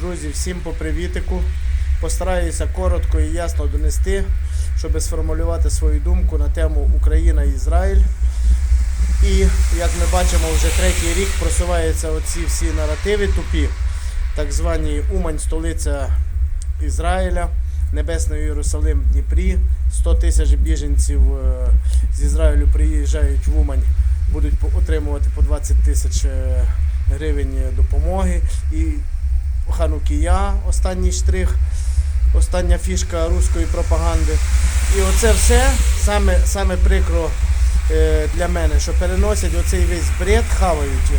Друзі, всім по привітику. Постараюся коротко і ясно донести, щоб сформулювати свою думку на тему Україна і Ізраїль. І як ми бачимо, вже третій рік просуваються оці всі наративи тупі, так звані Умань, столиця Ізраїля, Небесний Єрусалим в Дніпрі. 100 тисяч біженців е, з Ізраїлю приїжджають в Умань, будуть отримувати по 20 тисяч е, гривень допомоги. І Ханукія, останній штрих, остання фішка руської пропаганди. І оце все саме, саме прикро е, для мене, що переносять оцей весь бред, хавають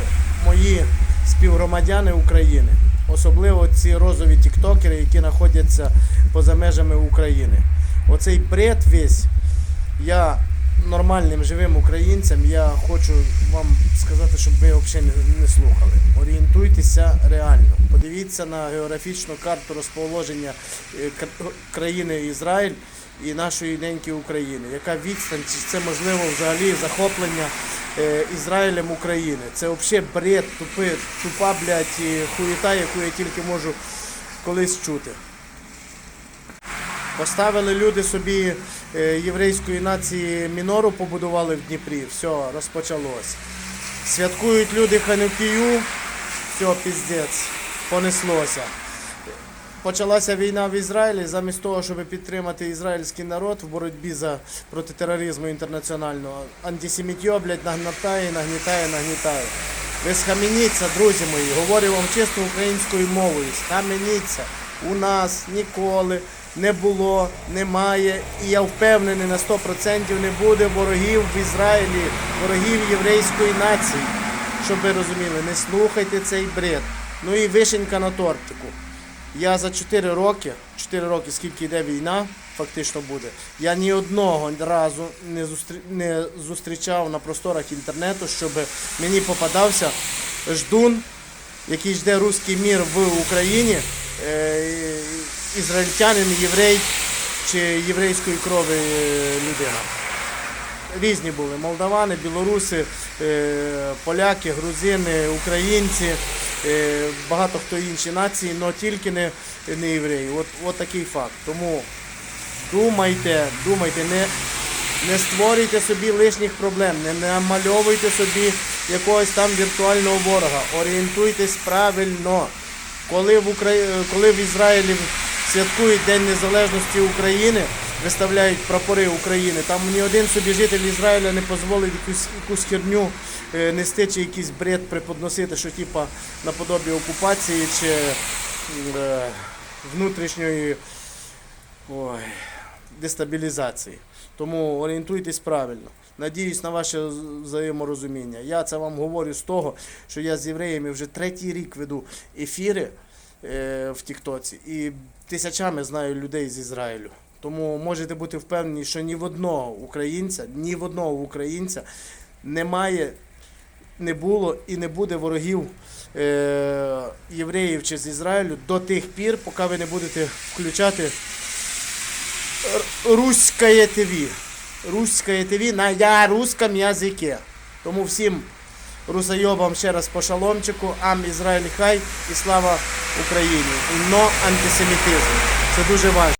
мої співгромадяни України. Особливо ці розові тіктокери, які знаходяться поза межами України. Оцей бред весь, я нормальним живим українцям, я хочу вам сказати, щоб ви взагалі не, слухали. Орієнтуйтеся реально. Подивіться на географічну карту розположення е, країни Ізраїль і нашої неньки України. Яка відстань, чи це можливо взагалі захоплення е, Ізраїлем України? Це взагалі бред, тупи, тупа, блядь, хуєта, яку я тільки можу колись чути. Поставили люди собі єврейської нації мінору, побудували в Дніпрі. Все, розпочалось. Святкують люди Ханукію, все, піздець, понеслося. Почалася війна в Ізраїлі. Замість того, щоб підтримати ізраїльський народ в боротьбі за проти тероризму інтернаціонального, антисемітьо, блядь, нагнатає, нагнітає, нагнітає. Ви схаменіться, друзі мої, говорю вам чесно українською мовою. Схаменіться. У нас ніколи не було, немає, і я впевнений на 100% не буде ворогів в Ізраїлі, ворогів єврейської нації. Щоб ви розуміли, не слухайте цей бред. Ну і вишенька на тортику. Я за 4 роки, 4 роки, скільки йде війна, фактично буде, я ні одного разу не, зустрі... не зустрічав на просторах інтернету, щоб мені попадався ждун, який жде руський мір в Україні, е, ізраїльтянин, єврей чи єврейської крови е, людина. Різні були молдавани, білоруси, е, поляки, грузини, українці, е, багато хто інші нації, але тільки не, не євреї. От, от такий факт. Тому думайте, думайте, не, не створюйте собі лишніх проблем, не намальовуйте собі якогось там віртуального ворога. Орієнтуйтесь правильно. Коли в, Украї... коли в Ізраїлі святкують День Незалежності України, виставляють прапори України, там ні один собі житель Ізраїля не дозволить якусь, якусь херню е, нести чи якийсь бред преподносити, що типа наподобі окупації чи е, внутрішньої ой, дестабілізації. Тому орієнтуйтесь правильно. Надіюсь на ваше взаєморозуміння. Я це вам говорю з того, що я з євреями вже третій рік веду ефіри в Тіктоці і тисячами знаю людей з Ізраїлю. Тому можете бути впевнені, що ні в одного українця, ні в одного українця немає, не було і не буде ворогів е, євреїв чи з Ізраїлю до тих пір, поки ви не будете включати Руське ТВ. Руське ТВ на я русском язике. Тому всім русайобам ще раз по шаломчику, ам Ізраїль хай і слава Україні. Но антисемітизм. Це дуже важливо.